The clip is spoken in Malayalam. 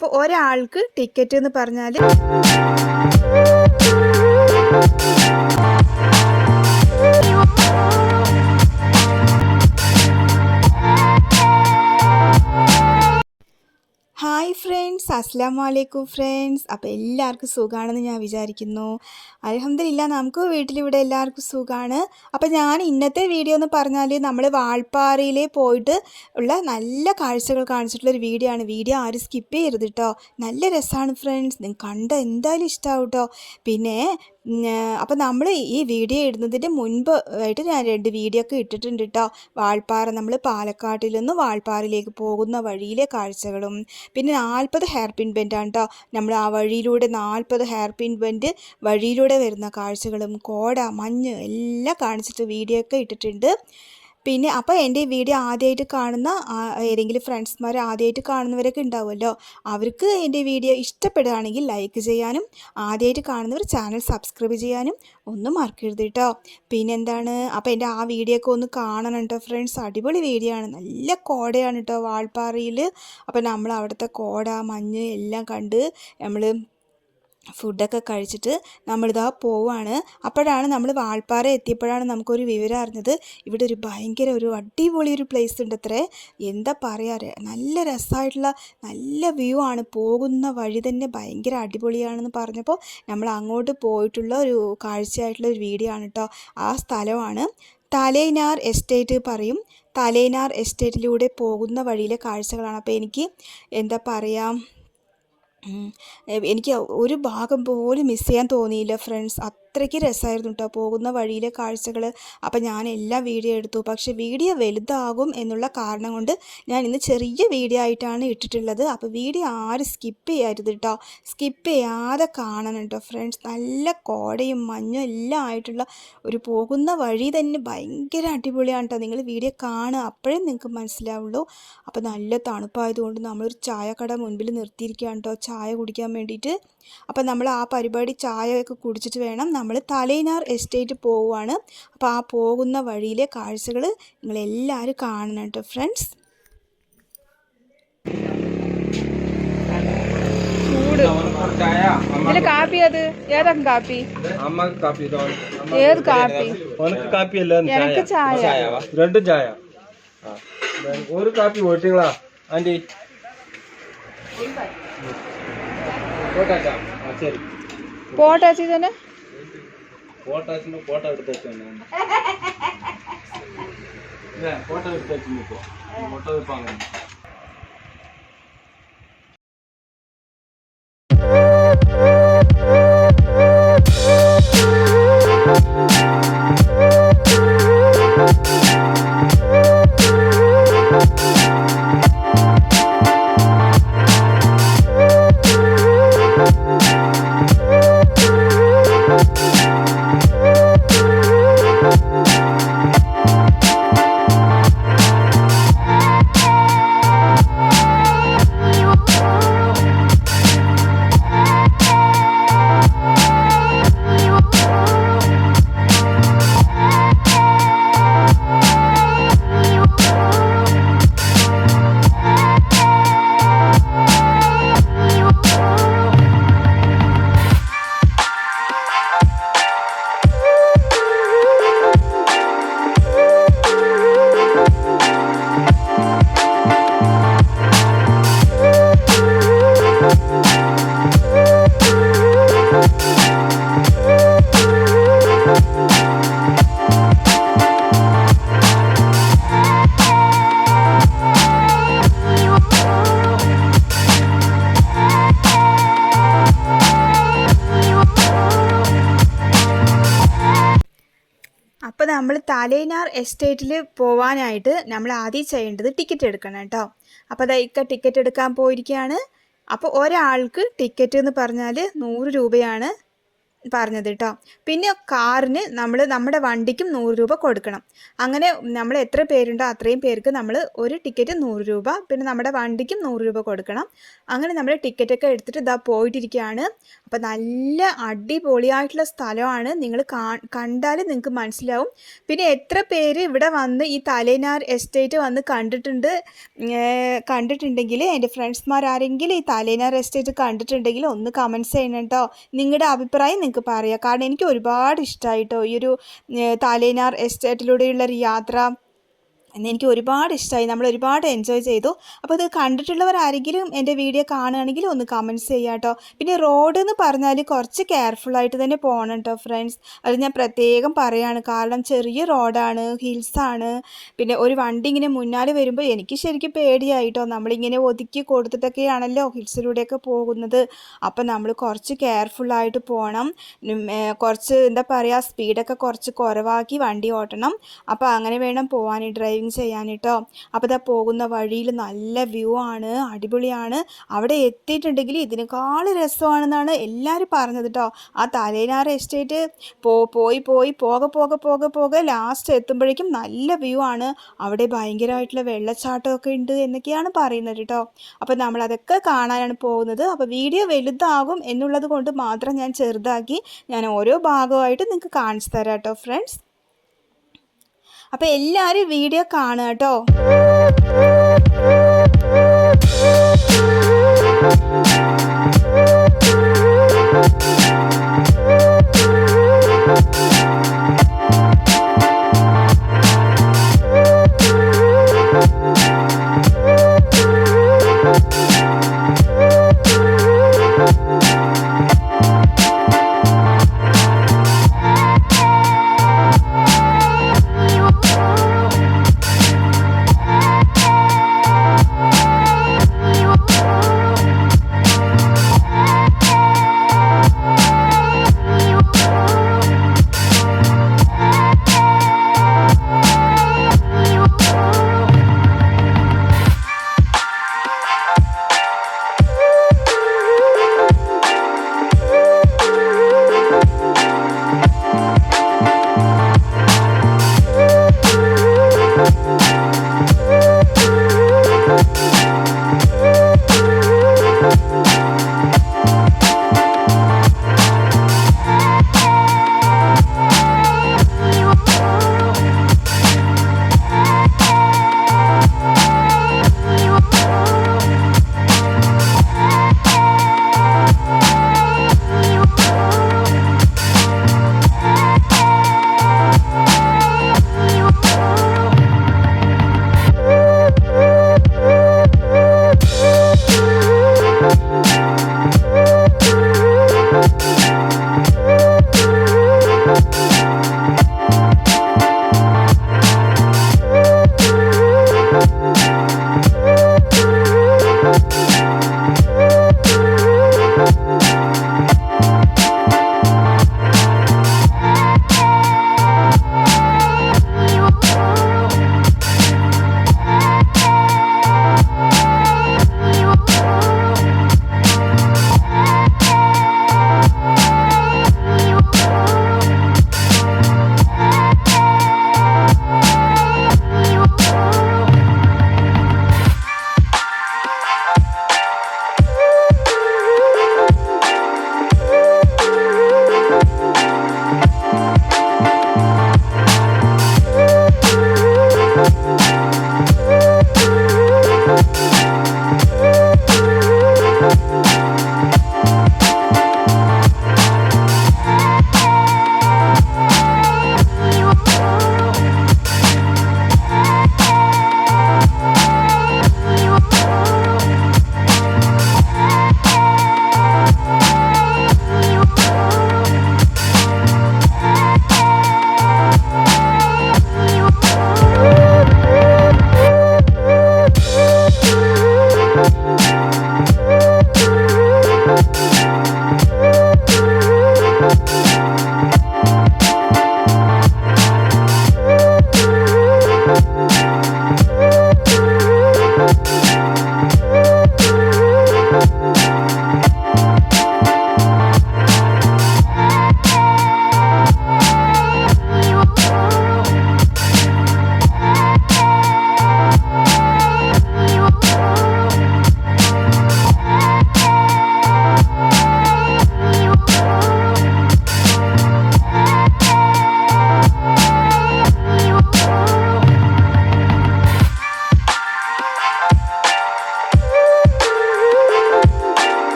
അപ്പോൾ ഒരാൾക്ക് ടിക്കറ്റ് എന്ന് പറഞ്ഞാൽ ഹായ് ഫ്രണ്ട്സ് അസ്സാം വലൈക്കും ഫ്രണ്ട്സ് അപ്പോൾ എല്ലാവർക്കും സുഖമാണെന്ന് ഞാൻ വിചാരിക്കുന്നു. അലഹമില്ല നമുക്ക് വീട്ടിലിവിടെ എല്ലാവർക്കും സുഖമാണ് അപ്പോൾ ഞാൻ ഇന്നത്തെ വീഡിയോ എന്ന് പറഞ്ഞാൽ നമ്മൾ വാൾപ്പാറയിൽ പോയിട്ട് ഉള്ള നല്ല കാഴ്ചകൾ കാണിച്ചിട്ടുള്ള ഒരു വീഡിയോ ആണ്. വീഡിയോ ആരും സ്കിപ്പ് ചെയ്യരുത് കേട്ടോ നല്ല രസമാണ് ഫ്രണ്ട്സ് നിങ്ങൾ കണ്ട എന്തായാലും ഇഷ്ടമാവും കേട്ടോ പിന്നെ അപ്പോൾ നമ്മൾ ഈ വീഡിയോ ഇടുന്നതിന്റെ മുൻപ് ആയിട്ട് ഞാൻ രണ്ട് വീഡിയോ ഒക്കെ ഇട്ടിട്ടുണ്ട് കേട്ടോ വാൾപ്പാറ നമ്മൾ പാലക്കാട്ടിൽ നിന്ന് വാൾപ്പാറയിലേക്ക് പോകുന്ന വഴിയിലെ കാഴ്ചകളും. പിന്നെ നാൽപ്പത് ഹെയർ പിൻ ബെൻഡാണ് കേട്ടോ നമ്മൾ ആ വഴിയിലൂടെ നാൽപ്പത് ഹെയർ പിൻ ബെൻഡ് വഴിയിലൂടെ വരുന്ന കാഴ്ചകളും കോട മഞ്ഞ് എല്ലാം കാണിച്ചിട്ട് വീഡിയോ ഒക്കെ ഇട്ടിട്ടുണ്ട്. പിന്നെ അപ്പോൾ എന്റെ വീഡിയോ ആദ്യമായിട്ട് കാണുന്ന ഏതെങ്കിലും ഫ്രണ്ട്സ്മാർ ആദ്യമായിട്ട് കാണുന്നവരൊക്കെ ഉണ്ടാവുമല്ലോ. അവർക്ക് എന്റെ വീഡിയോ ഇഷ്ടപ്പെടുകയാണെങ്കിൽ ലൈക്ക് ചെയ്യാനും ആദ്യമായിട്ട് കാണുന്നവർ ചാനൽ സബ്സ്ക്രൈബ് ചെയ്യാനും ഒന്നും മറക്കരുത് കേട്ടോ. പിന്നെന്താണ് അപ്പോൾ എന്റെ ആ വീഡിയോ ഒക്കെ ഒന്ന് കാണണം കേട്ടോ ഫ്രണ്ട്സ്. അടിപൊളി വീഡിയോ ആണ്. നല്ല കോടയാണ് കേട്ടോ വാൾപ്പാറയിൽ അപ്പോൾ നമ്മൾ അവിടുത്തെ കോട മഞ്ഞ് എല്ലാം കണ്ട് നമ്മൾ ഫുഡൊക്കെ കഴിച്ചിട്ട് നമ്മളിതാ പോവാണ്. അപ്പോഴാണ് നമ്മൾ വാൾപ്പാറ എത്തിയപ്പോഴാണ് നമുക്കൊരു വിവരം അറിഞ്ഞത്. ഇവിടെ ഒരു ഭയങ്കര ഒരു അടിപൊളി ഒരു പ്ലേസ് ഉണ്ട് അത്രേ എന്താ പറയാറ് നല്ല രസമായിട്ടുള്ള നല്ല വ്യൂ ആണ്. പോകുന്ന വഴി തന്നെ ഭയങ്കര അടിപൊളിയാണെന്ന് പറഞ്ഞപ്പോൾ നമ്മൾ അങ്ങോട്ട് പോയിട്ടുള്ള ഒരു കാഴ്ചയായിട്ടുള്ള ഒരു വീഡിയോ ആണ് കേട്ടോ ആ സ്ഥലമാണ്. തലേനാർ എസ്റ്റേറ്റ് പറയും. തലേനാർ എസ്റ്റേറ്റിലൂടെ പോകുന്ന വഴിയിലെ കാഴ്ചകളാണ്. അപ്പോൾ എനിക്ക് എന്താ പറയുക എനിക്ക് ഒരു ഭാഗം പോലും മിസ് ചെയ്യാൻ തോന്നിയില്ല ഫ്രണ്ട്സ് അത്രയ്ക്ക് രസമായിരുന്നു കേട്ടോ പോകുന്ന വഴിയിലെ കാഴ്ചകൾ അപ്പം ഞാൻ എല്ലാ വീഡിയോ എടുത്തു. പക്ഷേ വീഡിയോ വലുതാകും എന്നുള്ള കാരണം കൊണ്ട് ഞാൻ ഇന്ന് ചെറിയ വീഡിയോ ആയിട്ടാണ് ഇട്ടിട്ടുള്ളത്. അപ്പോൾ വീഡിയോ ആരും സ്കിപ്പ് ചെയ്യരുത് കേട്ടോ സ്കിപ്പ് ചെയ്യാതെ കാണണം കേട്ടോ ഫ്രണ്ട്സ്. നല്ല കോടയും മഞ്ഞും എല്ലാം ആയിട്ടുള്ള ഒരു പോകുന്ന വഴി തന്നെ ഭയങ്കര അടിപൊളിയാണ് കേട്ടോ നിങ്ങൾ വീഡിയോ കാണുക അപ്പോഴേ നിങ്ങൾക്ക് മനസ്സിലാവുള്ളൂ. അപ്പോൾ നല്ല തണുപ്പായതുകൊണ്ട് നമ്മളൊരു ചായക്കട മുൻപിൽ നിർത്തിയിരിക്കുകയാണ് കേട്ടോ ചായ കുടിക്കാൻ വേണ്ടിയിട്ട്. അപ്പോൾ നമ്മൾ ആ പരിപാടി ചായയൊക്കെ കുടിച്ചിട്ട് വേണം നമ്മൾ തലേനാർ എസ്റ്റേറ്റ് പോവുകയാണ് അപ്പോൾ ആ പോകുന്ന വഴിയിലെ കാഴ്ചകൾ നിങ്ങളെല്ലാവരും കാണണം കേട്ടോ ഫ്രണ്ട്സ്. ഇതിൽ കാപ്പി അത് കാപ്പി? കാപ്പി ഏത് കാപ്പി? എനിക്ക് ചായ. രണ്ടും ചായ. ആ. ഒരു കാപ്പി പോയിട്ടിങ്ങളാ ആന്റി. പോട്ടാച്ചി തന്നെ. போட்டாச்சுன்னா போட்டோ எடுத்தாச்சு இல்லை போட்டோ எடுத்தாச்சு இப்போ மொட்டை வைப்பாங்க. നമ്മൾ തലേനാർ എസ്റ്റേറ്റിൽ പോവാനായിട്ട് നമ്മൾ ആദ്യം ചെയ്യേണ്ടത് ടിക്കറ്റ് എടുക്കണം കേട്ടോ. അപ്പോൾ അതൊക്കെ ടിക്കറ്റ് എടുക്കാൻ പോയിരിക്കുകയാണ് അപ്പോൾ ഒരാൾക്ക് ടിക്കറ്റ് എന്ന് പറഞ്ഞാൽ നൂറ് രൂപയാണ് പറഞ്ഞത് കേട്ടോ പിന്നെ കാറിന് നമ്മൾ നമ്മുടെ വണ്ടിക്കും നൂറ് രൂപ കൊടുക്കണം. അങ്ങനെ നമ്മൾ എത്ര പേരുണ്ടോ അത്രയും പേർക്ക് നമ്മൾ ഒരു ടിക്കറ്റ് നൂറ് രൂപ പിന്നെ നമ്മുടെ വണ്ടിക്കും നൂറ് രൂപ കൊടുക്കണം. അങ്ങനെ നമ്മൾ ടിക്കറ്റൊക്കെ എടുത്തിട്ട് ഇതാ പോയിട്ടിരിക്കുകയാണ് അപ്പോൾ നല്ല അടിപൊളിയായിട്ടുള്ള സ്ഥലമാണ്. നിങ്ങൾ കണ്ടാൽ നിങ്ങൾക്ക് മനസ്സിലാവും. പിന്നെ എത്ര പേര് ഇവിടെ വന്ന് ഈ തലേനാർ എസ്റ്റേറ്റ് വന്ന് കണ്ടിട്ടുണ്ട് കണ്ടിട്ടുണ്ടെങ്കിൽ എന്റെ ഫ്രണ്ട്സ്മാർ ആരെങ്കിലും ഈ തലേനാർ എസ്റ്റേറ്റ് കണ്ടിട്ടുണ്ടെങ്കിൽ ഒന്ന് കമന്റ്സ് ചെയ്യണം കേട്ടോ നിങ്ങളുടെ അഭിപ്രായം നിങ്ങൾക്ക് പറയാം. കാരണം എനിക്ക് ഒരുപാട് ഇഷ്ടമായിട്ടോ ഈ ഒരു തലേനാർ എസ്റ്റേറ്റിലൂടെയുള്ള ഒരു യാത്ര എന്ന് എനിക്ക് ഒരുപാട് ഇഷ്ടമായി നമ്മൾ ഒരുപാട് എൻജോയ് ചെയ്തു. അപ്പോൾ ഇത് കണ്ടിട്ടുള്ളവർ ആരെങ്കിലും എന്റെ വീഡിയോ കാണുകയാണെങ്കിൽ ഒന്ന് കമന്റ്സ് ചെയ്യുക കേട്ടോ പിന്നെ റോഡ് എന്ന് പറഞ്ഞാൽ കുറച്ച് കെയർഫുള്ളായിട്ട് തന്നെ പോകണം കേട്ടോ ഫ്രണ്ട്സ് അത് ഞാൻ പ്രത്യേകം പറയുകയാണ് കാരണം ചെറിയ റോഡാണ് ഹിൽസാണ് പിന്നെ ഒരു വണ്ടി ഇങ്ങനെ മുന്നാലെ വരുമ്പോൾ എനിക്ക് ശരിക്കും പേടിയായിട്ടോ നമ്മളിങ്ങനെ ഒതുക്കി കൊടുത്തിട്ടൊക്കെയാണല്ലോ ഹിൽസിലൂടെയൊക്കെ പോകുന്നത്. അപ്പം നമ്മൾ കുറച്ച് കെയർഫുള്ളായിട്ട് പോകണം കുറച്ച് എന്താ പറയുക സ്പീഡൊക്കെ കുറച്ച് കുറവാക്കി വണ്ടി ഓട്ടണം. അപ്പോൾ അങ്ങനെ വേണം പോകാൻ ഡ്രൈവിങ് ചെയ്യാൻ കേട്ടോ അപ്പോൾ ഇതാ പോകുന്ന വഴിയിൽ നല്ല വ്യൂ ആണ് അടിപൊളിയാണ്. അവിടെ എത്തിയിട്ടുണ്ടെങ്കിൽ ഇതിനേക്കാൾ രസമാണെന്നാണ് എല്ലാവരും പറഞ്ഞത് കേട്ടോ ആ തലേനാറ് എസ്റ്റേറ്റ് പോ പോയി പോയി പോകെ പോകെ പോകെ പോകെ ലാസ്റ്റ് എത്തുമ്പോഴേക്കും നല്ല വ്യൂ ആണ്. അവിടെ ഭയങ്കരമായിട്ടുള്ള വെള്ളച്ചാട്ടമൊക്കെ ഉണ്ട് എന്നൊക്കെയാണ് പറയുന്നത് കേട്ടോ അപ്പോൾ നമ്മളതൊക്കെ കാണാനാണ് പോകുന്നത്. അപ്പോൾ വീഡിയോ വലുതാകും എന്നുള്ളത് കൊണ്ട് മാത്രം ഞാൻ ചെറുതാക്കി ഞാൻ ഓരോ ഭാഗമായിട്ട് നിങ്ങൾക്ക് കാണിച്ചു തരാം കേട്ടോ ഫ്രണ്ട്സ് അപ്പോൾ എല്ലാവരും വീഡിയോ കാണുക കേട്ടോ.